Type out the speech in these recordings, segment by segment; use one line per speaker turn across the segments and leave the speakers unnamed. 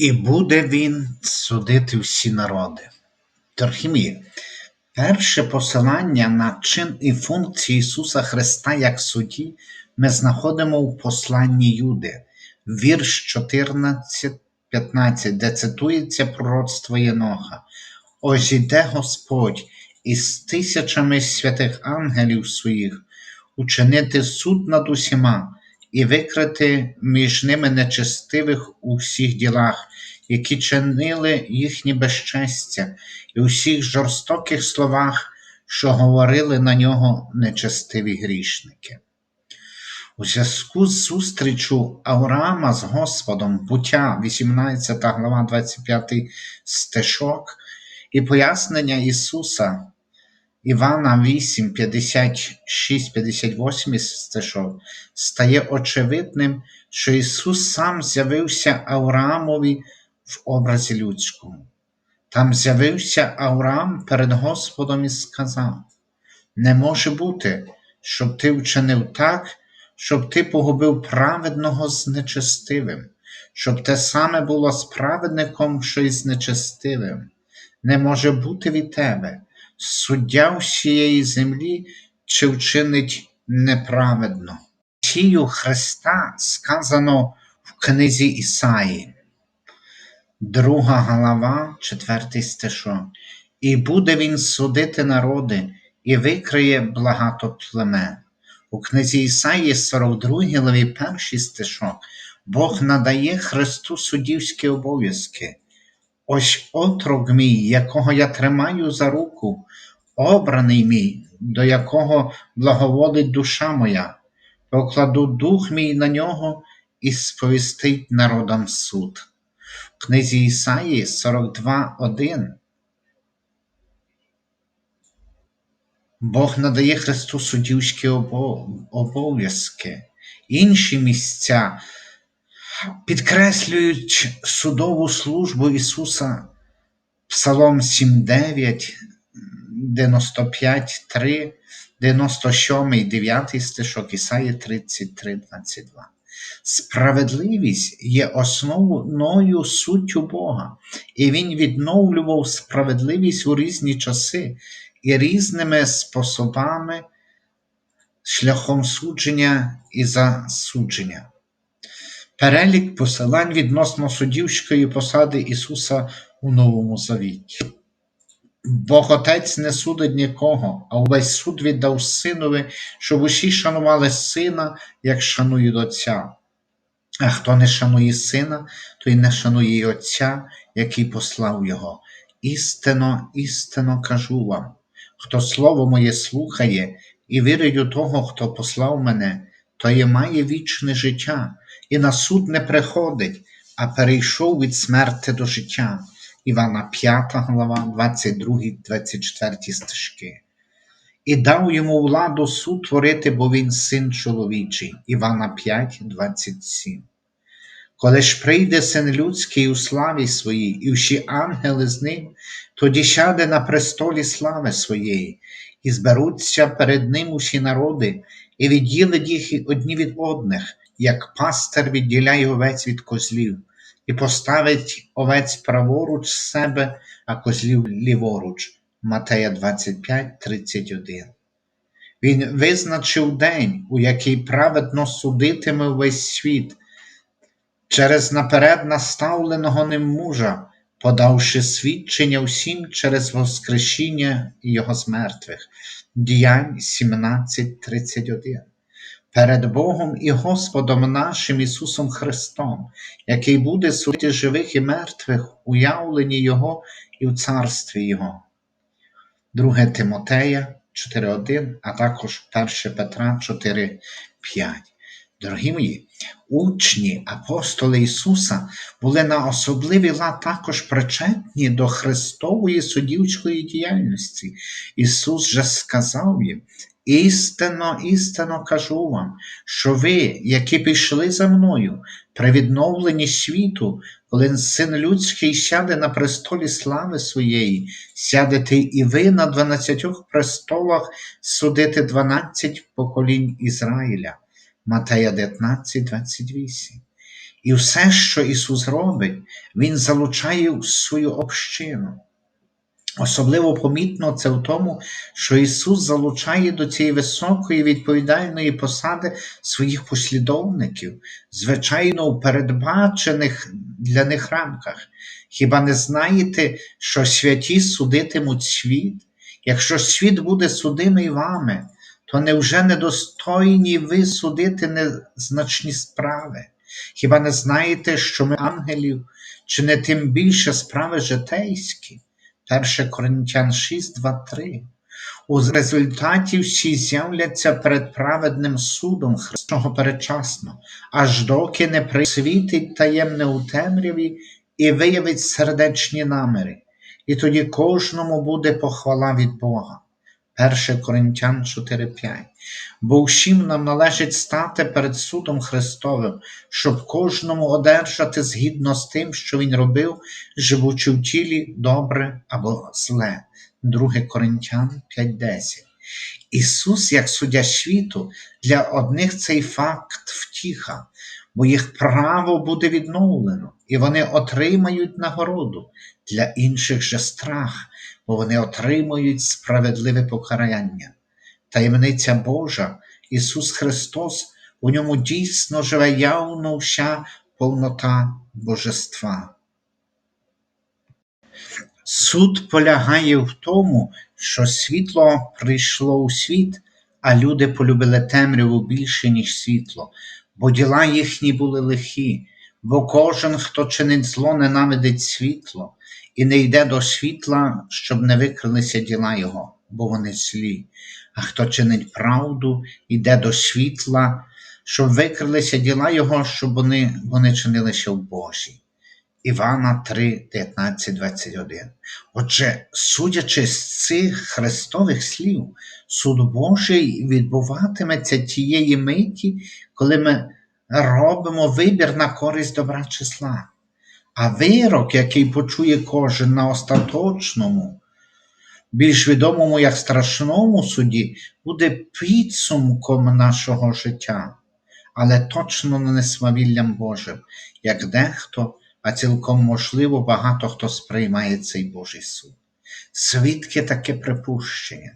І буде він судити всі народи. Дорогі перше посилання на чин і функції Ісуса Христа як судді ми знаходимо у посланні Юди, вірш 14-15, де цитується пророцтво Єноха. Ось іде Господь із тисячами святих ангелів своїх, учинити суд над усіма і викрити між ними нечестивих у всіх ділах, які чинили їхні безчестя, і у всіх жорстоких словах, що говорили на нього нечестиві грішники. У зв'язку з зустрічю Авраама з Господом, буття 18 глава 25 стишок, і пояснення Ісуса Івана 8, 56, 58 стишок, стає очевидним, що Ісус сам з'явився Авраамові в образі людському. Там з'явився Авраам перед Господом і сказав: Не може бути, щоб ти вчинив так, щоб ти погубив праведного з нечестивим, щоб те саме було з праведником, що й з нечестивим. Не може бути від тебе, суддя всієї землі, чи вчинить неправедно. Сію Христа сказано в книзі Ісаї, друга глава, четвертий стишок. І буде він судити народи, і викриє багато племен. У книзі Ісаї 42 главі перший стишок Бог надає Христу суддівські обов'язки. Ось отрок мій, якого я тримаю за руку, обраний мій, до якого благоволить душа моя, покладу дух мій на нього і сповістить народам суд. В книзі Ісаї 42.1 Бог надає Христу суддівські обов'язки, інші місця підкреслюють судову службу Ісуса. Псалом 7.9, 95.3, 97, 9 стишок Ісаї 33, 22. Справедливість є основною суттю Бога, і Він відновлював справедливість у різні часи і різними способами шляхом судження і засудження. Перелік посилань відносно суддівської посади Ісуса у Новому Завіті. Бог Отець не судить нікого, а увесь суд віддав Синові, щоб усі шанували Сина, як шанують Отця. А хто не шанує Сина, той не шанує й Отця, який послав Його. Істинно, істинно кажу вам, хто слово моє слухає і вірить у того, хто послав мене, той має вічне життя, і на суд не приходить, а перейшов від смерти до життя. Івана 5 глава, 22, 24 стежки. І дав йому владу суд творити, бо він син чоловічий. Івана 5, 27. Коли ж прийде син людський у славі своїй, і всі ангели з ним, тоді сяде на престолі слави своєї, і зберуться перед ним усі народи, і відділить їх одні від одних, як пастир відділяє овець від козлів і поставить овець праворуч себе, а козлів ліворуч. Матея 25, 31. Він визначив день, у який праведно судитиме весь світ, через наперед наставленого ним мужа, подавши свідчення всім через Воскресіння Його з мертвих. Діянь 17.31 перед Богом і Господом нашим Ісусом Христом, який буде судити живих і мертвих, уявлені Його і в царстві Його. 2 Тимотея 4.1, а також 1 Петра 4.5. Дорогі мої, учні апостоли Ісуса були на особливий лад також причетні до Христової суддівської діяльності. Ісус же сказав їм, Істинно, істинно кажу вам, що ви, які пішли за мною, при відновленні світу, коли син людський сяде на престолі слави своєї, сядете і ви на дванадцятьох престолах судити дванадцять поколінь Ізраїля. Матея 19, 28. І все, що Ісус робить, Він залучає в свою общину. Особливо помітно це в тому, що Ісус залучає до цієї високої відповідальної посади своїх послідовників, звичайно, у передбачених для них рамках. Хіба не знаєте, що святі судитимуть світ? Якщо світ буде судимий вами, то невже недостойні ви судити незначні справи? Хіба не знаєте, що ми ангелів, чи не тим більше справи житейські? 1 Коринтян 6, 2, 3. У результаті всі з'являться перед праведним судом Христового передчасно, аж доки не присвітить таємне у темряві і виявить сердечні наміри. І тоді кожному буде похвала від Бога. 1 Коринтян 4:5. Бо всім нам належить стати перед судом Христовим, щоб кожному одержати згідно з тим, що Він робив, живучи в тілі добре або зле. 2 Коринтян 5:10. Ісус, як суддя світу, для одних цей факт втіха, бо їх право буде відновлено, і вони отримають нагороду, для інших же страх, бо вони отримують справедливе покарання. Таємниця Божа, Ісус Христос, у ньому дійсно живе явно вся повнота Божества. Суд полягає в тому, що світло прийшло у світ, а люди полюбили темряву більше, ніж світло, бо діла їхні були лихі, бо кожен, хто чинить зло, ненавидить світло, і не йде до світла, щоб не викрилися діла його, бо вони злі. А хто чинить правду, йде до світла, щоб викрилися діла його, щоб вони, вони чинилися в Божі. Івана 3, 19, 21. Отже, судячи з цих христових слів, суд Божий відбуватиметься тієї миті, коли ми робимо вибір на користь добра чи зла. А вирок, який почує кожен на остаточному, більш відомому як страшному суді, буде підсумком нашого життя, але точно не свавіллям Божим, як дехто, а цілком можливо, багато хто сприймає цей Божий суд. Звідки таке припущення?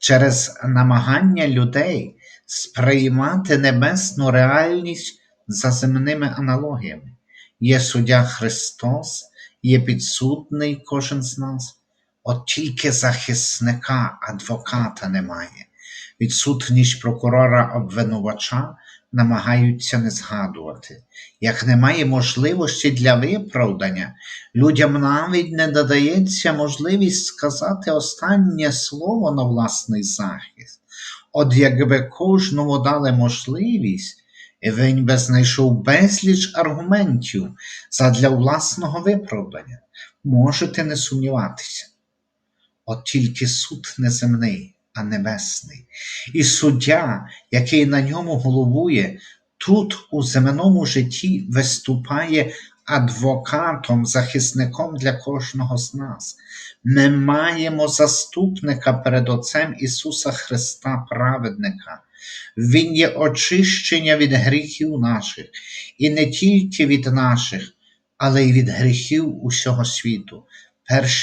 Через намагання людей сприймати небесну реальність за земними аналогіями. Є суддя Христос, є підсудний кожен з нас, от тільки захисника, адвоката немає. Відсутність прокурора обвинувача намагаються не згадувати. Як немає можливості для виправдання, людям навіть не додається можливість сказати останнє слово на власний захист. От якби кожному дали можливість, би знайшов безліч аргументів задля власного виправдання. Можете не сумніватися. От тільки суд неземний, а небесний. І суддя, який на ньому головує, тут у земному житті виступає адвокатом, захисником для кожного з нас. Ми маємо заступника перед Отцем Ісуса Христа, праведника. Він є очищення від гріхів наших, і не тільки від наших, але й від гріхів усього світу.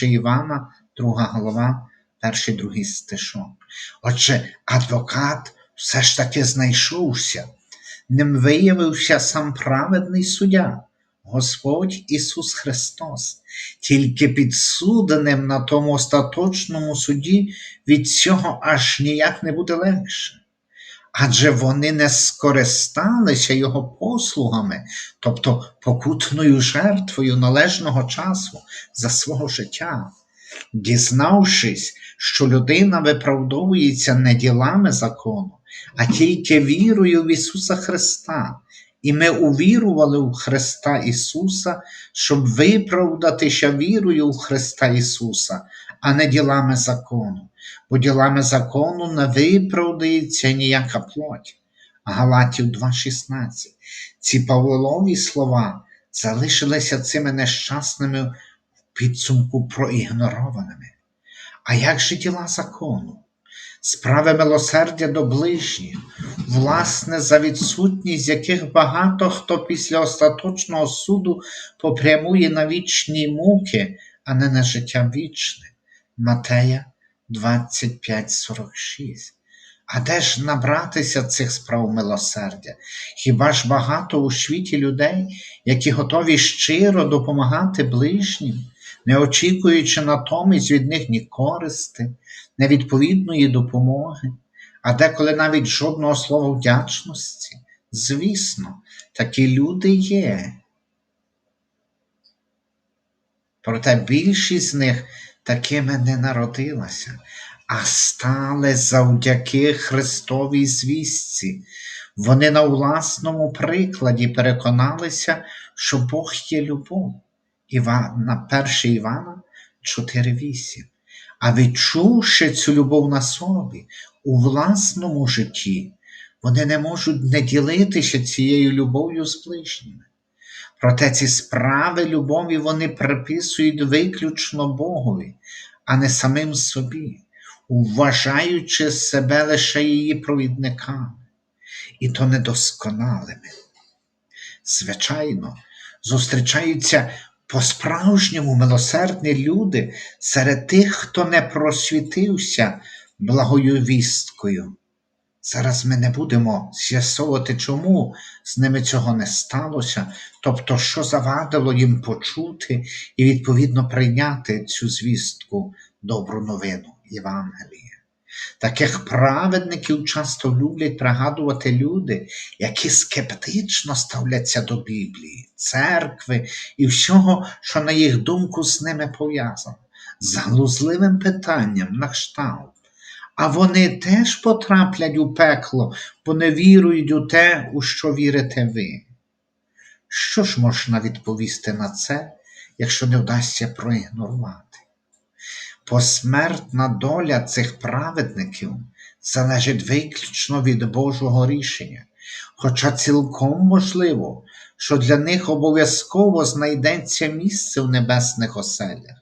1 Івана, 2 глава, перший другий стишок. Отже, адвокат все ж таки знайшовся, ним виявився сам праведний суддя, Господь Ісус Христос, тільки підсуденим на тому остаточному суді від цього аж ніяк не буде легше. Адже вони не скористалися його послугами, тобто покутною жертвою належного часу за свого життя, дізнавшись, що людина виправдовується не ділами закону, а тільки вірою в Ісуса Христа. І ми увірували в Христа Ісуса, щоб виправдатися вірою в Христа Ісуса, а не ділами закону, бо ділами закону не виправдається ніяка плоть. Галатів 2,16. Ці Павлові слова залишилися цими нещасними в підсумку проігнорованими. А як же діла закону? Справи милосердя до ближніх, власне, за відсутність яких багато хто після остаточного суду попрямує на вічні муки, а не на життя вічне. Матея 25:46. А де ж набратися цих справ милосердя? Хіба ж багато у світі людей, які готові щиро допомагати ближнім, не очікуючи натомість від них ні користи, невідповідної допомоги, а деколи навіть жодного слова вдячності? Звісно, такі люди є. Проте більшість з них такими не народилася, а стали завдяки Христовій звістці. Вони на власному прикладі переконалися, що Бог є любов. Івана, 1 Івана 4,8. А відчувши цю любов на собі у власному житті, вони не можуть не ділитися цією любов'ю з ближніми. Проте ці справи любові вони приписують виключно Богові, а не самим собі, вважаючи себе лише її провідниками, і то недосконалими. Звичайно, зустрічаються по-справжньому милосердні люди серед тих, хто не просвітився благою вісткою. Зараз ми не будемо з'ясовувати, чому з ними цього не сталося, тобто, що завадило їм почути і відповідно прийняти цю звістку, добру новину Євангелія. Таких праведників часто люблять пригадувати люди, які скептично ставляться до Біблії, церкви і всього, що, на їх думку, з ними пов'язано, з глузливим питанням на кшталт. А вони теж потраплять у пекло, бо не вірують у те, у що вірите ви. Що ж можна відповісти на це, якщо не вдасться проігнорувати? Посмертна доля цих праведників залежить виключно від Божого рішення, хоча цілком можливо, що для них обов'язково знайдеться місце в небесних оселях,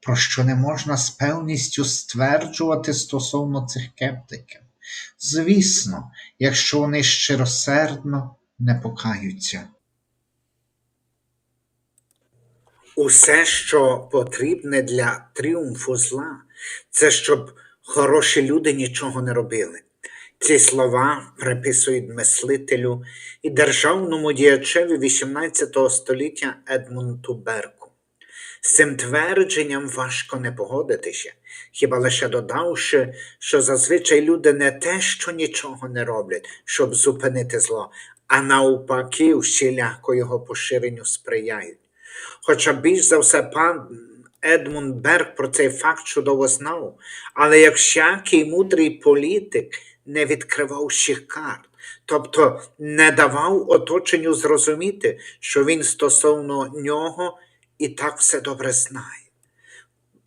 про що не можна з певністю стверджувати стосовно цих кептиків. Звісно, якщо вони щиросердно не покаються. Усе, що потрібне для тріумфу зла, це щоб хороші люди нічого не робили. Ці слова приписують мислителю і державному діячеві XVIII століття Едмунту Берку. З цим твердженням важко не погодитися, хіба лише додавши, що зазвичай люди не те, що нічого не роблять, щоб зупинити зло, а навпаки, всіляко його поширенню сприяють. Хоча більш за все пан Едмунд Берг про цей факт чудово знав, але як всякий мудрий політик не відкривав всіх тобто не давав оточенню зрозуміти, що він стосовно нього і так все добре знає.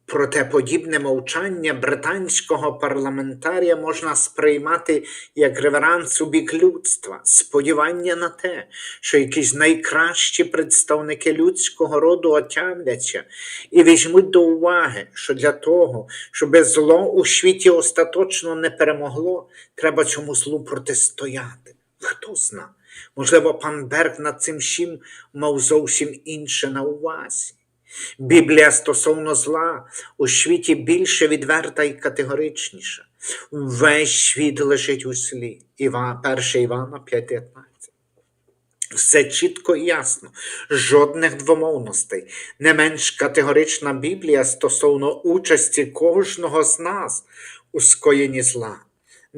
Проте подібне мовчання британського парламентарія можна сприймати як реверанс у бік людства, сподівання на те, що якісь найкращі представники людського роду отямляться і візьмуть до уваги, що для того, щоб зло у світі остаточно не перемогло, треба цьому злу протистояти. Хто зна? Можливо, пан Берг над цим всім мав зовсім інше на увазі. Біблія стосовно зла у світі більше відверта і категоричніша. Весь світ лежить у слі. Іва, 1 Івана 5.15. Все чітко і ясно, жодних двомовностей. Не менш категорична Біблія стосовно участі кожного з нас у скоєнні зла.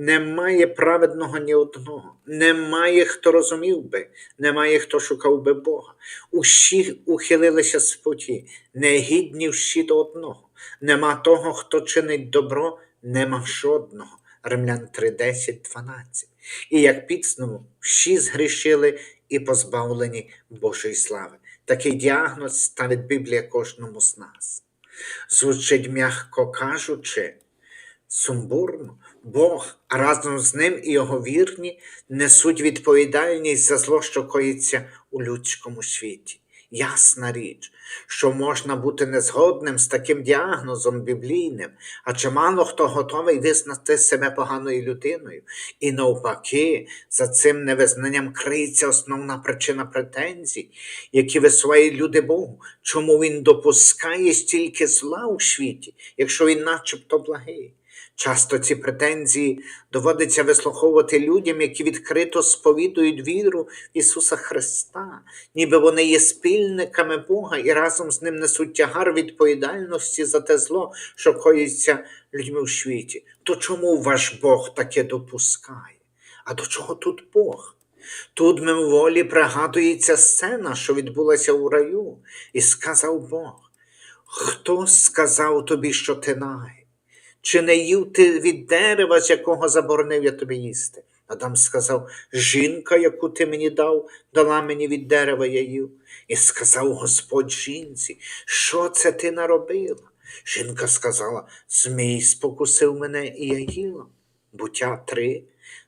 Немає праведного ні одного, немає хто розумів би, немає хто шукав би Бога. Усі ухилилися з путі, негідні всі до одного. Нема того, хто чинить добро, нема жодного. Римлян 3, 10, 12. І як підсумок, всі згрішили і позбавлені Божої слави. Такий діагноз ставить Біблія кожному з нас. Звучить, м'яко кажучи, сумбурно, Бог, а разом з ним і його вірні, несуть відповідальність за зло, що коїться у людському світі. Ясна річ, що можна бути незгодним з таким діагнозом біблійним, а чимало хто готовий визнати себе поганою людиною. І навпаки, за цим невизнанням криється основна причина претензій, які висувають люди Богу, чому він допускає стільки зла у світі, якщо він начебто благий. Часто ці претензії доводиться вислуховувати людям, які відкрито сповідують віру в Ісуса Христа, ніби вони є спільниками Бога і разом з ним несуть тягар відповідальності за те зло, що коїться людьми у світі. То чому ваш Бог таке допускає? А до чого тут Бог? Тут мимоволі пригадується сцена, що відбулася у раю, і сказав Бог: Хто сказав тобі, що ти нагий? Чи не їв ти від дерева, з якого заборонив я тобі їсти? Адам сказав: Жінка, яку ти мені дав, дала мені від дерева я їв. І сказав Господь жінці, що це ти наробила? Жінка сказала: Змій спокусив мене, і я їла. Буття 3,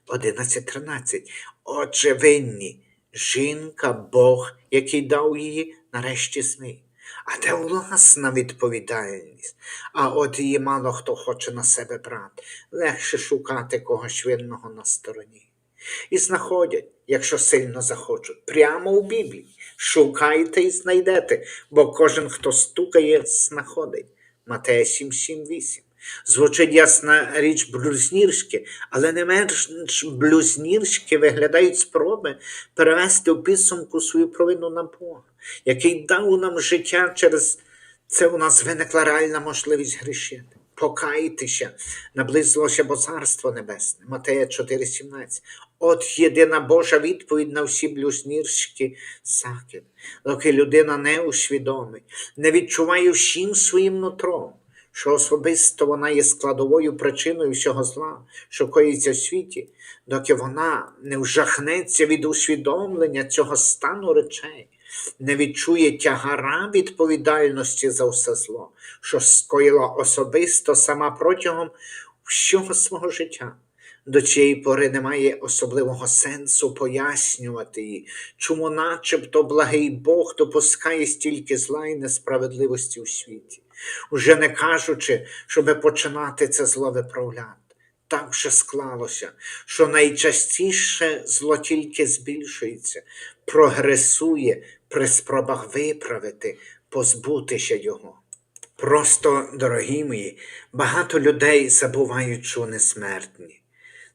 11, 13. Отже, винні, жінка, Бог, який дав її, нарешті змій. А де власна відповідальність? А от її мало хто хоче на себе брати. Легше шукати когось винного на стороні. І знаходять, якщо сильно захочуть, прямо у Біблії. Шукайте і знайдете, бо кожен, хто стукає, знаходить. Матея 7, 7, 8. Звучить ясна річ блюзнірське, але не менш блюзнірське виглядають спроби перевести у підсумку свою провину на Бога, який дав нам життя через це у нас виникла реальна можливість грішити. Покайтеся, наблизилося бо царство небесне. Матея 4,17. От єдина Божа відповідь на всі блюзнірські закиди. Доки людина не усвідомить, не відчуває всім своїм нутром, що особисто вона є складовою причиною всього зла, що коїться в світі, доки вона не вжахнеться від усвідомлення цього стану речей, не відчує тягара відповідальності за все зло, що скоїла особисто сама протягом всього свого життя. До цієї пори немає особливого сенсу пояснювати їй, чому начебто благий Бог допускає стільки зла і несправедливості у світі, уже не кажучи, щоби починати це зло виправляти. Так вже склалося, що найчастіше зло тільки збільшується, прогресує при спробах виправити, позбутися його. Просто, дорогі мої, багато людей забувають, що вони смертні.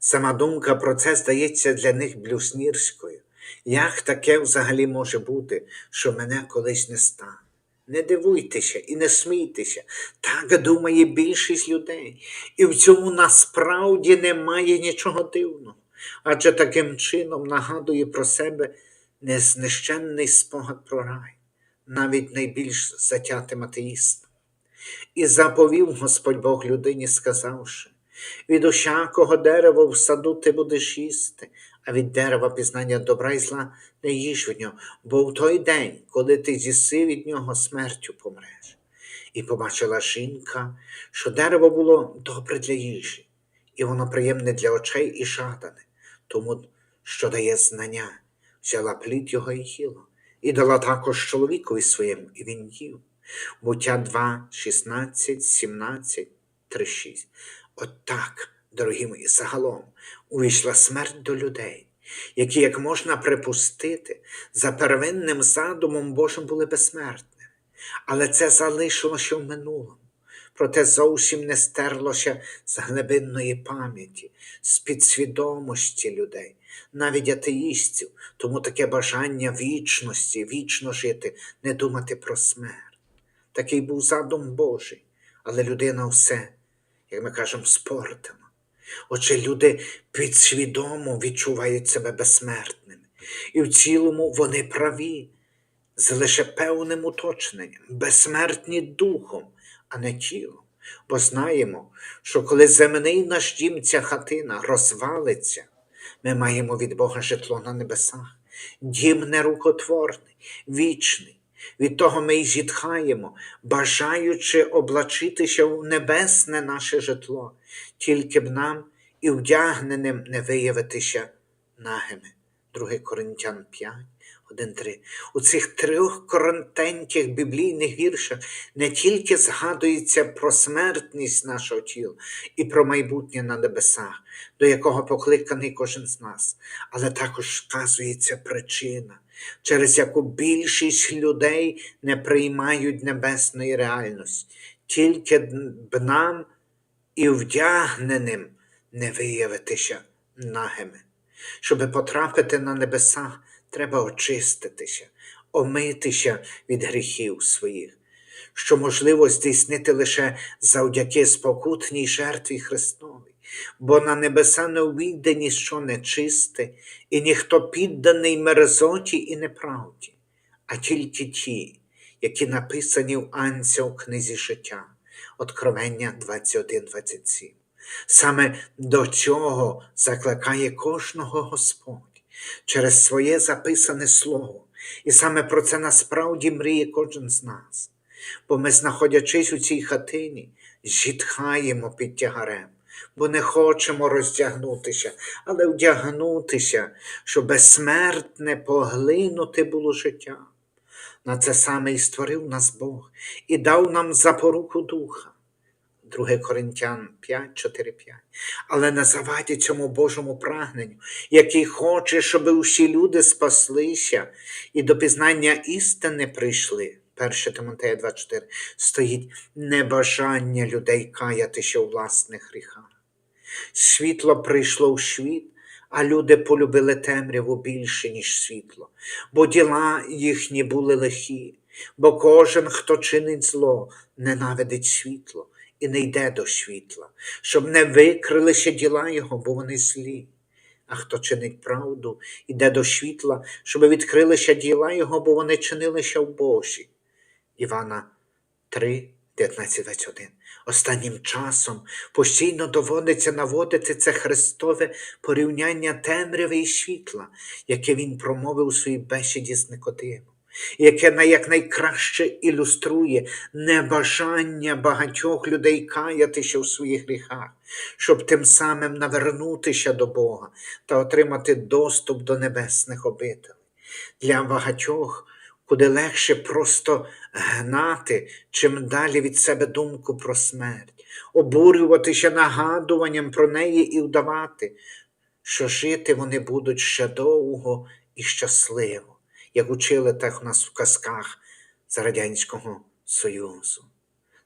Сама думка про це здається для них блюснірською. Як таке взагалі може бути, що мене колись не стане? Не дивуйтеся і не смійтеся, так думає більшість людей, і в цьому насправді немає нічого дивного, адже таким чином нагадує про себе незнищенний спогад про рай, навіть найбільш затятим атеїстам. І заповів Господь Бог людині, сказавши, від усякого дерева в саду ти будеш їсти, а від дерева пізнання добра і зла не їж від нього, бо в той день, коли ти з'їси від нього, смертю помреш. І побачила жінка, що дерево було добре для їжі, і воно приємне для очей і жадане, тому що дає знання, взяла плід його і їла, і дала також чоловікові своєму, і він їв. Буття 2, 16, 17, 3, 6. От дорогі мої, загалом увійшла смерть до людей, які, як можна припустити, за первинним задумом Божим були безсмертними. Але це залишилося в минулому. Проте зовсім не стерлося з глибинної пам'яті, з підсвідомості людей, навіть атеїстів, тому таке бажання вічності, вічно жити, не думати про смерть. Такий був задум Божий, але людина все, як ми кажемо, спортила. Отже, люди підсвідомо відчувають себе безсмертними, і в цілому вони праві, з лише певним уточненням, безсмертні духом, а не тілом. Бо знаємо, що коли земний наш дім, ця хатина розвалиться, ми маємо від Бога житло на небесах, дім нерукотворний, вічний. Від того ми й зітхаємо, бажаючи облачитися в небесне наше житло, тільки б нам і вдягненим не виявитися нагими. 2 Коринтян 5, 1.3. У цих трьох коротеньких біблійних віршах не тільки згадується про смертність нашого тіла і про майбутнє на небесах, до якого покликаний кожен з нас, але також вказується причина, через яку більшість людей не приймають небесної реальності, тільки б нам і вдягненим не виявитися нагими. Щоби потрапити на небеса, треба очиститися, омитися від гріхів своїх, що можливо здійснити лише завдяки спокутній жертві Христовій, бо на небеса не увійде ніщо нечисте, і ніхто підданий мерзоті і неправді, а тільки ті, які написані в Анця у книзі життя, Откровення 21-27. Саме до цього закликає кожного Господь через своє записане слово. І саме про це насправді мріє кожен з нас. Бо ми, знаходячись у цій хатині, зітхаємо під тягарем, бо не хочемо роздягнутися, але вдягнутися, щоб безсмертне поглинути було життя. На це саме і створив нас Бог і дав нам запоруку духа. 2 Коринтян 5, 4, 5. Але на заваді цьому Божому прагненню, який хоче, щоб усі люди спаслися і до пізнання істини прийшли. 1 Тимотея 24, стоїть небажання людей каятися у власних гріхах. Світло прийшло в світ, а люди полюбили темряву більше, ніж світло, бо діла їхні були лихі, бо кожен, хто чинить зло, ненавидить світло і не йде до світла, щоб не викрилися діла його, бо вони злі. А хто чинить правду, іде до світла, щоб відкрилися діла його, бо вони чинилися в Божі. Івана 3, 19, 21. Останнім часом постійно доводиться наводити це Христове порівняння темряви і світла, яке він промовив у своїй бесіді з Никодимом, яке якнайкраще ілюструє небажання багатьох людей каятися у своїх гріхах, щоб тим самим навернутися до Бога та отримати доступ до небесних обителей. Для багатьох куди легше просто гнати чим далі від себе думку про смерть, обурюватися нагадуванням про неї і вдавати, що жити вони будуть ще довго і щасливо, як учили так у нас в казках з Радянського Союзу.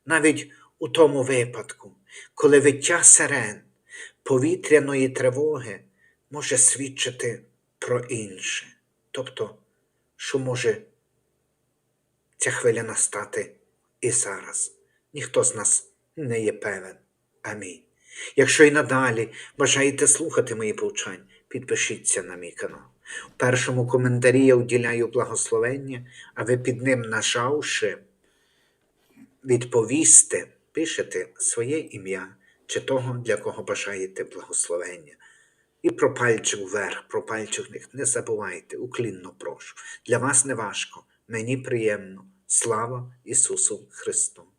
Навіть у тому випадку, коли виття сирен повітряної тривоги може свідчити про інше, тобто, що може ця хвиля настати і зараз. Ніхто з нас не є певен. Амінь. Якщо і надалі бажаєте слухати мої повчання, підпишіться на мій канал. У першому коментарі я уділяю благословення, а ви під ним нажавши, відповісте, пишете своє ім'я чи того, для кого бажаєте благословення. І про пальчик вверх, про пальчик вниз. Не забувайте, уклінно прошу. Для вас не важко, мені приємно. Слава Ісусу Христу!